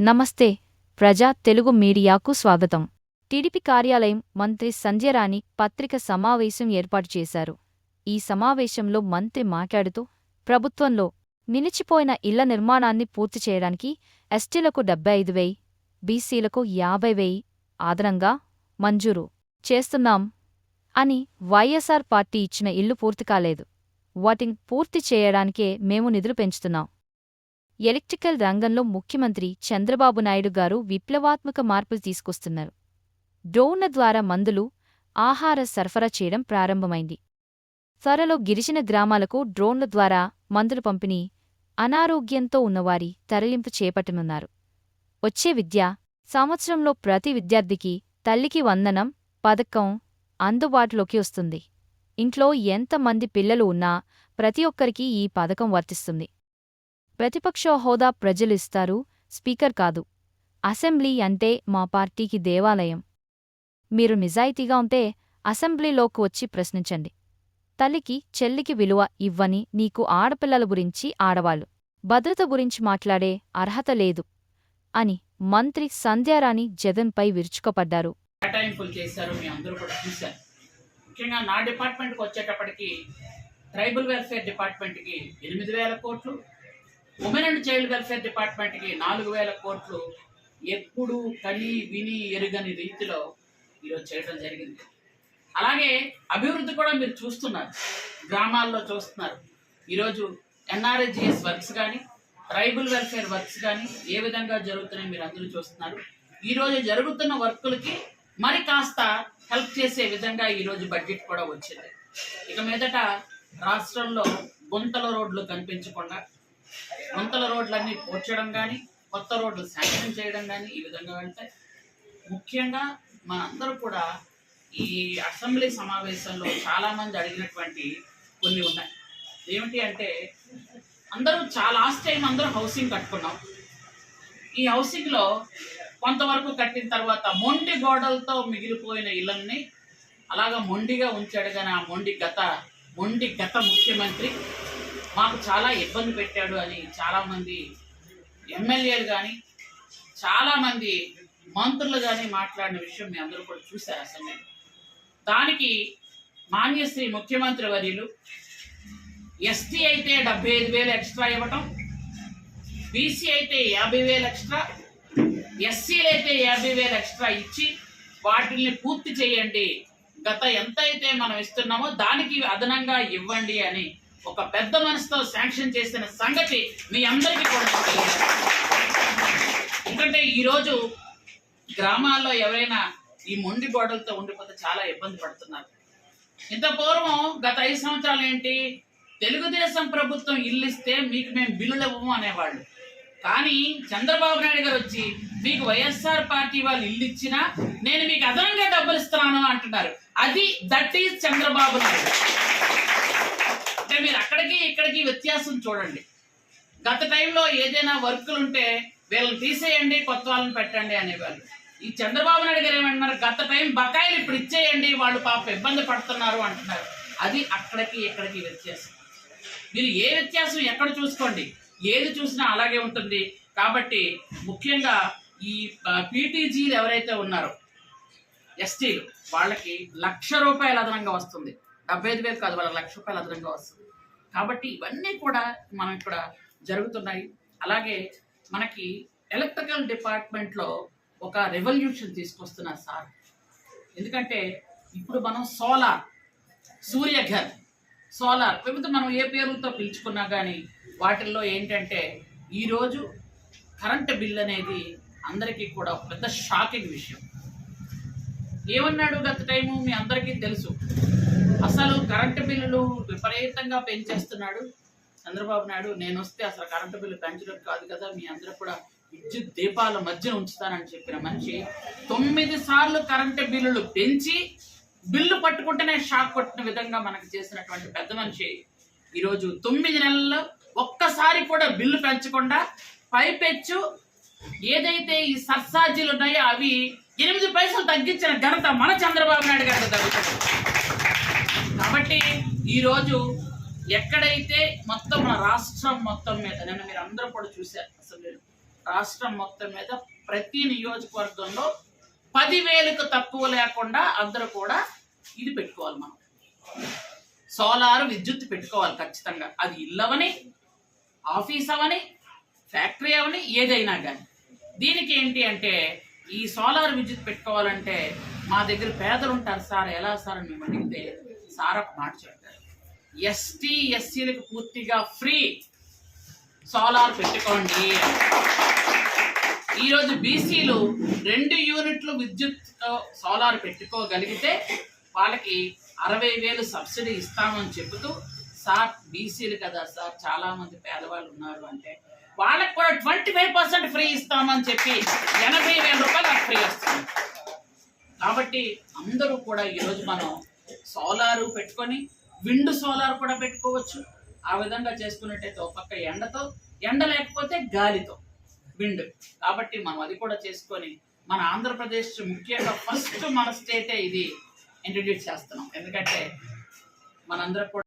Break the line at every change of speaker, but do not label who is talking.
నమస్తే ప్రజా తెలుగు మీడియాకు స్వాగతం. టీడీపీ కార్యాలయం మంత్రి సంధ్యరాణి పత్రిక సమావేశం ఏర్పాటు చేశారు. ఈ సమావేశంలో మంత్రి మాట్లాడుతూ ప్రభుత్వంలో నిలిచిపోయిన ఇళ్ళ నిర్మాణాన్ని పూర్తి చేయడానికి ఎస్టీలకు డెబ్బై ఐదు వేయి బీసీలకు యాభై వేయి ఆదరంగా మంజూరు చేస్తున్నాం అని వైఎస్ఆర్ పార్టీ ఇచ్చిన ఇల్లు పూర్తి కాలేదు. వాటిని పూర్తి చేయడానికే మేము నిధులు పెంచుతున్నాం. ఎలక్ట్రికల్ రంగంలో ముఖ్యమంత్రి చంద్రబాబు నాయుడు గారు విప్లవాత్మక మార్పులు తీసుకొస్తున్నారు. డ్రోన్ల ద్వారా మందులు ఆహార సరఫరా చేయడం ప్రారంభమైంది. త్వరలో గిరిజన గ్రామాలకు డ్రోన్ల ద్వారా మందులు పంపిణీ అనారోగ్యంతో ఉన్నవారి తరలింపు చేపట్టనున్నారు. వచ్చే విద్య సంవత్సరంలో ప్రతి విద్యార్థికి తల్లికి వందనం పథకం అందుబాటులోకి వస్తుంది. ఇంట్లో ఎంతమంది పిల్లలు ఉన్నా ప్రతి ఒక్కరికి ఈ పథకం వర్తిస్తుంది. ప్రతిపక్ష హోదా ప్రజలిస్తారు స్పీకర్ కాదు. అసెంబ్లీ అంటే మా పార్టీకి దేవాలయం. మీరు నిజాయితీగా ఉంటే అసెంబ్లీలోకి వచ్చి ప్రశ్నించండి. తల్లికి చెల్లికి విలువ ఇవ్వని నీకు ఆడపిల్లల గురించి ఆడవాళ్ళు భద్రత గురించి మాట్లాడే అర్హత లేదు అని మంత్రి సంధ్యారాణి జగన్పై విరుచుకుపడ్డారు.
కేటాయింపులు చేశారు మీ అందరూ కూడా చూశారు. ముఖ్యంగా నా డిపార్ట్మెంట్కి వచ్చేటప్పటికి ట్రైబల్ వెల్ఫేర్ డిపార్ట్మెంట్కి ఎనిమిది వేల కోట్లు ఉమెన్ అండ్ చైల్డ్ వెల్ఫేర్ డిపార్ట్మెంట్కి నాలుగు వేల కోట్లు ఎప్పుడు కని విని ఎరుగని రీతిలో ఈరోజు చేయడం జరిగింది. అలాగే అభివృద్ధి కూడా మీరు చూస్తున్నారు. గ్రామాల్లో చూస్తున్నారు. ఈరోజు ఎన్ఆర్జిఎస్ వర్క్స్ కానీ ట్రైబల్ వెల్ఫేర్ వర్క్స్ కానీ ఏ విధంగా జరుగుతున్నాయి మీరు అందరూ చూస్తున్నారు. ఈరోజు జరుగుతున్న వర్కులకి మరి కాస్త హెల్ప్ చేసే విధంగా ఈరోజు బడ్జెట్ కూడా వచ్చింది. ఇక మీదట రాష్ట్రంలో గుంతల రోడ్లు కనిపించకుండా గుంతల రోడ్లన్నీ పూడ్చడం కానీ కొత్త రోడ్లు శాంక్షన్ చేయడం కానీ ఈ విధంగా వెళ్తాయి. ముఖ్యంగా మనందరూ కూడా ఈ అసెంబ్లీ సమావేశంలో చాలామంది అడిగినటువంటి కొన్ని ఉన్నాయి. ఏమిటి అంటే అందరూ చాలా లాస్ట్ టైం అందరూ హౌసింగ్ కట్టుకున్నాం. ఈ హౌసింగ్లో కొంతవరకు కట్టిన తర్వాత మొండి గోడలతో మిగిలిపోయిన ఇళ్ళని అలాగా మొండిగా ఉంచాడు కానీ ఆ మొండి గత మొండి గత ముఖ్యమంత్రి మాకు చాలా ఇబ్బంది పెట్టాడు అని చాలామంది ఎమ్మెల్యేలు కానీ చాలామంది మంత్రులు కానీ మాట్లాడిన విషయం మీ అందరూ కూడా చూశారు అసలు. దానికి మాన్యశ్రీ ముఖ్యమంత్రి వర్యులు ఎస్టీ అయితే డెబ్బై ఐదు వేలు ఎక్స్ట్రా ఇవ్వటం బీసీ అయితే యాభై వేలు ఎక్స్ట్రా ఎస్సీలు అయితే యాభై వేలు ఎక్స్ట్రా ఇచ్చి వాటిని పూర్తి చేయండి. గత ఎంత అయితే మనం ఇస్తున్నామో దానికి అదనంగా ఇవ్వండి అని ఒక పెద్ద మనసుతో శాంక్షన్ చేసిన సంగతి మీ అందరికీ కూడా ఎందుకంటే ఈరోజు గ్రామాల్లో ఎవరైనా ఈ మొండి గోడలతో ఉండిపోతే చాలా ఇబ్బంది పడుతున్నారు. ఇంత పూర్వం గత ఐదు సంవత్సరాలు ఏంటి తెలుగుదేశం ప్రభుత్వం ఇల్లు ఇస్తే మీకు మేము బిల్లులు ఇవ్వము అనేవాళ్ళు. కానీ చంద్రబాబు నాయుడు గారు వచ్చి మీకు వైఎస్ఆర్ పార్టీ వాళ్ళు ఇల్లు ఇచ్చినా నేను మీకు అదనంగా డబ్బులు ఇస్తున్నాను అంటున్నారు. అది దట్ ఈజ్ చంద్రబాబు నాయుడు. అంటే మీరు అక్కడికి ఇక్కడికి వ్యత్యాసం చూడండి. గత టైంలో ఏదైనా వర్కులు ఉంటే వీళ్ళని తీసేయండి కొత్త వాళ్ళని పెట్టండి అనేవాళ్ళు. ఈ చంద్రబాబు నాయుడు గారు ఏమంటున్నారు? గత టైం బకాయిలు ఇప్పుడు ఇచ్చేయండి వాళ్ళు పాప ఇబ్బంది పడుతున్నారు అంటున్నారు. అది అక్కడికి ఇక్కడికి వ్యత్యాసం. మీరు ఏ వ్యత్యాసం ఎక్కడ చూసుకోండి? ఏది చూసినా అలాగే ఉంటుంది. కాబట్టి ముఖ్యంగా ఈ పీటీజీలు ఎవరైతే ఉన్నారో ఎస్టీలు వాళ్ళకి లక్ష రూపాయలు అదనంగా వస్తుంది. డెబ్బై ఐదు వేలు కాదు వాళ్ళకి లక్ష రూపాయలు అదనంగా వస్తుంది. కాబట్టి ఇవన్నీ కూడా మనం ఇక్కడ జరుగుతున్నాయి. అలాగే మనకి ఎలక్ట్రికల్ డిపార్ట్మెంట్లో ఒక రెవల్యూషన్ తీసుకొస్తున్నారు సార్. ఎందుకంటే ఇప్పుడు మనం సోలార్ సూర్యఘర్ సోలార్ లేకపోతే మనం ఏ పేరుతో పిలుచుకున్నా కానీ వాటిల్లో ఏంటంటే ఈరోజు కరెంట్ బిల్ అనేది అందరికీ కూడా పెద్ద షాకింగ్ విషయం. ఏమన్నాడు గత టైము? మీ అందరికీ తెలుసు. అసలు కరెంటు బిల్లులు విపరీతంగా పెంచేస్తున్నాడు చంద్రబాబు నాయుడు. నేను వస్తే అసలు కరెంటు బిల్లు పెంచడం కాదు కదా మీ అందరూ కూడా విద్యుత్ దీపాల మధ్య ఉంచుతానని చెప్పిన మనిషి తొమ్మిది సార్లు కరెంటు బిల్లులు పెంచి బిల్లు పట్టుకుంటేనే షాక్ కొట్టిన విధంగా మనకు చేసినటువంటి పెద్ద మనిషి. ఈరోజు తొమ్మిది నెలల్లో ఒక్కసారి కూడా బిల్లు పెంచకుండా పైపెచ్చు. ఏదైతే ఈ సర్సార్జీలు ఉన్నాయో అవి ఎనిమిది పైసలు తగ్గించిన ఘనత మన చంద్రబాబు నాయుడు గారికి తగ్గుతుంది కాబట్టి ఈరోజు ఎక్కడైతే మొత్తం మన రాష్ట్రం మొత్తం మీద నిన్న మీరు అందరూ కూడా చూశారు అసలు రాష్ట్రం మొత్తం మీద ప్రతి నియోజకవర్గంలో పదివేలకు తక్కువ లేకుండా అందరూ కూడా ఇది పెట్టుకోవాలి మనం. సోలార్ విద్యుత్ పెట్టుకోవాలి ఖచ్చితంగా. అది ఇల్లు అవని ఆఫీస్ అవని ఫ్యాక్టరీ అవని ఏదైనా కానీ దీనికి ఏంటి అంటే ఈ సోలార్ విద్యుత్ పెట్టుకోవాలంటే మా దగ్గర పేదలు ఉంటారు సార్ ఎలా సార్ అని మేము అడిగితే సార్ ఒక మాట చెప్తారు ఎస్టీ ఎస్సీలకు పూర్తిగా ఫ్రీ సోలార్ పెట్టుకోండి ఈరోజు బీసీలు రెండు యూనిట్లు విద్యుత్ సోలార్ పెట్టుకోగలిగితే వాళ్ళకి అరవై వేలు సబ్సిడీ ఇస్తామని చెబుతూ సార్ బీసీలు కదా సార్ చాలామంది పేదవాళ్ళు ఉన్నారు అంటే వాళ్ళకి కూడా ట్వంటీ ఫైవ్ పర్సెంట్ ఫ్రీ ఇస్తామని చెప్పి ఎనభై వేల రూపాయలు ఫ్రీ వస్తుంది. కాబట్టి అందరూ కూడా ఈరోజు మనం సోలారు పెట్టుకొని విండ్ సోలార్ కూడా పెట్టుకోవచ్చు. ఆ విధంగా చేసుకున్నట్టయితే ఒక పక్క ఎండతో ఎండ లేకపోతే గాలితో విండ్. కాబట్టి మనం అది కూడా చేసుకొని మన ఆంధ్రప్రదేశ్ ముఖ్యంగా ఫస్ట్ మన స్టేటే ఇది. ఇంట్రడ్యూస్ చేస్తున్నాం. ఎందుకంటే మనందరం కూడా